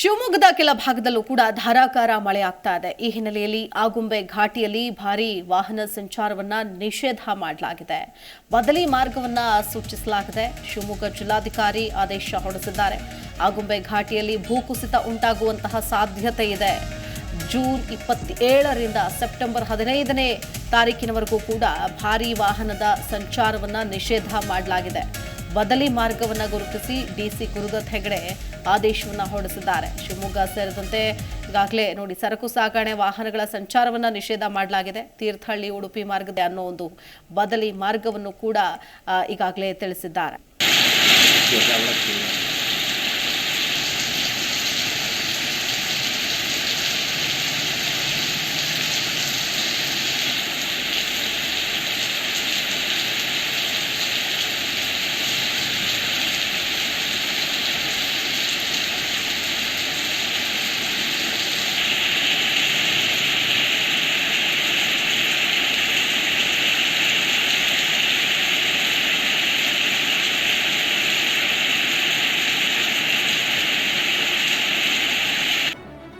ಶಿವಮೊಗ್ಗದ ಕೆಲ ಭಾಗದಲ್ಲೂ ಕೂಡ ಧಾರಾಕಾರ ಮಳೆ ಆಗ್ತಾ ಇದೆ. ಈ ಹಿನ್ನೆಲೆಯಲ್ಲಿ ಆಗುಂಬೆ ಘಾಟಿಯಲ್ಲಿ ಭಾರೀ ವಾಹನ ಸಂಚಾರವನ್ನ ನಿಷೇಧ ಮಾಡಲಾಗಿದೆ. ಬದಲಿ ಮಾರ್ಗವನ್ನ ಸೂಚಿಸಲಾಗಿದೆ. ಶಿವಮೊಗ್ಗ ಜಿಲ್ಲಾಧಿಕಾರಿ ಆದೇಶ ಹೊರಡಿಸಿದ್ದಾರೆ. ಆಗುಂಬೆ ಘಾಟಿಯಲ್ಲಿ ಭೂಕುಸಿತ ಉಂಟಾಗುವಂತಹ ಸಾಧ್ಯತೆ ಇದೆ. ಜೂನ್ ಇಪ್ಪತ್ತೇಳರಿಂದ ಸೆಪ್ಟೆಂಬರ್ ಹದಿನೈದನೇ ತಾರೀಕಿನವರೆಗೂ ಕೂಡ ಭಾರೀ ವಾಹನದ ಸಂಚಾರವನ್ನ ನಿಷೇಧ ಮಾಡಲಾಗಿದೆ. ಬದಲಿ ಮಾರ್ಗವನ್ನು ಗುರುತಿಸಿ ಡಿಸಿ ಗುರುದತ್ ಹೆಗಡೆ ಆದೇಶವನ್ನು ಹೊರಡಿಸಿದ್ದಾರೆ. ಶಿವಮೊಗ್ಗ ಸೇರಿದಂತೆ ಈಗಾಗಲೇ ನೋಡಿ ಸರಕು ಸಾಗಣೆ ವಾಹನಗಳ ಸಂಚಾರವನ್ನು ನಿಷೇಧ ಮಾಡಲಾಗಿದೆ. ತೀರ್ಥಹಳ್ಳಿ, ಉಡುಪಿ ಮಾರ್ಗದ ಅನ್ನೋ ಒಂದು ಬದಲಿ ಮಾರ್ಗವನ್ನು ಕೂಡ ಈಗಾಗಲೇ ತಿಳಿಸಿದ್ದಾರೆ.